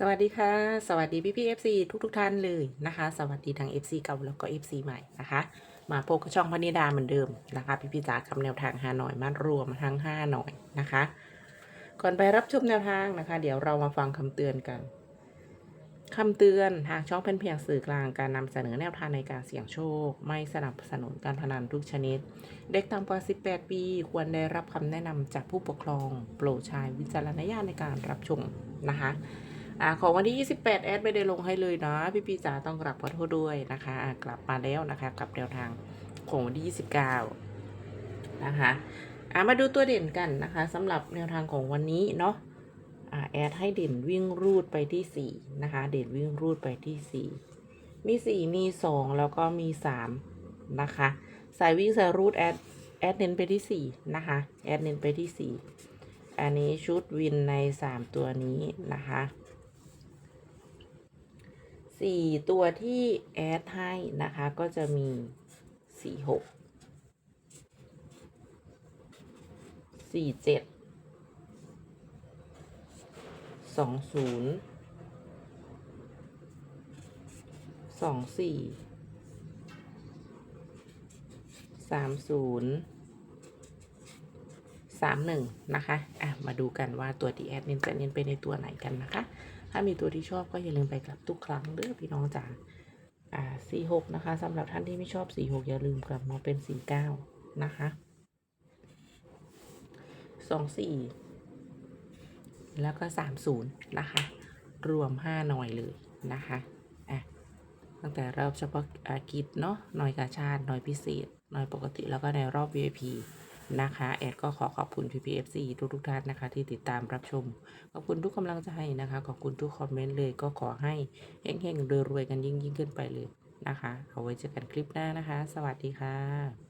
สวัสดีค่ะ สวัสดีพี่พี่เอฟซีทุกทุกท่านเลยนะคะ สวัสดีทั้ง FC เก่าแล้วก็ FC ใหม่นะคะ มาพบกับช่องพนิดาเหมือนเดิมนะคะ พี่พี่จ๋าคำแนวทางหาหน่อยมารวมทั้ง5หน่อยนะคะ ก่อนไปรับชมแนวทางนะคะ เดี๋ยวเรามาฟังคำเตือนกันคำเตือนทางช่องเป็นเพียงสื่อกลางการนำเสนอแนวทางในการเสี่ยงโชค ไม่สนับสนุนการพนันทุกชนิด เด็กต่ำกว่า 18 ปี ควรได้รับคำแนะนำจากผู้ปกครอง โปรดใช้วิจารณญาณในการรับชมนะคะ อ่าของวันที่ 28 แอดไม่ได้ลงให้เลยนะพี่ปีจ๋าต้องกลับขอโทษด้วยนะคะอ่ากลับมาแล้วนะคะกับแนวทางของวันที่ 29 นะคะอ่ามาดูตัวเด่นกันนะคะสำหรับแนวทางของวันนี้เนาะอ่าแอดให้เด่นวิ่งรูดไปที่ 4 นะคะ เด่นวิ่งรูดไปที่ 4 มี 4 มี 2 แล้วก็มี 3 นะคะสายวิ่งสายรูดแอดแอดเน้นไปที่ 4 นะคะ แอดเน้นไปที่ 4 อันนี้ชุดวินใน 3 ตัวนี้นะคะ สี่ตัวที่แอดให้นะคะ ก็จะมีสี่หกสี่เจ็ดสองศูนย์สองสี่สามศูนย์สามหนึ่งนะคะ อะ มาดูกันว่าตัวที่แอดเน้นจะเน้นไปในตัวไหนกันนะคะ ถ้ามีตัวที่ชอบก็อย่าลืมไปกลับทุกครั้งเด้อพี่น้องจ๋าอ่าสี่หกนะคะสำหรับท่านที่ไม่ชอบสี่หกอย่าลืมกลับมาเป็นสี่เก้านะคะสองสี่แล้วก็สามศูนย์นะคะ รวมห้าหน่อยเลยนะคะอะตั้งแต่รอบเฉพาะอากิจเนาะหน่อยกาชาติหน่อยพิเศษหน่อยปกติแล้วก็ในรอบ VIP นะคะแอดก็ขอขอบคุณ PPFC ทุกทุกท่านนะคะ ที่ติดตามรับชม ขอบคุณทุกกำลังใจนะคะ ขอบคุณทุกคอมเมนต์เลยก็ขอให้เฮงๆรวยๆกันยิ่งยิ่งขึ้นไปเลยนะคะ เอาไว้เจอกันคลิปหน้านะคะ สวัสดีค่ะ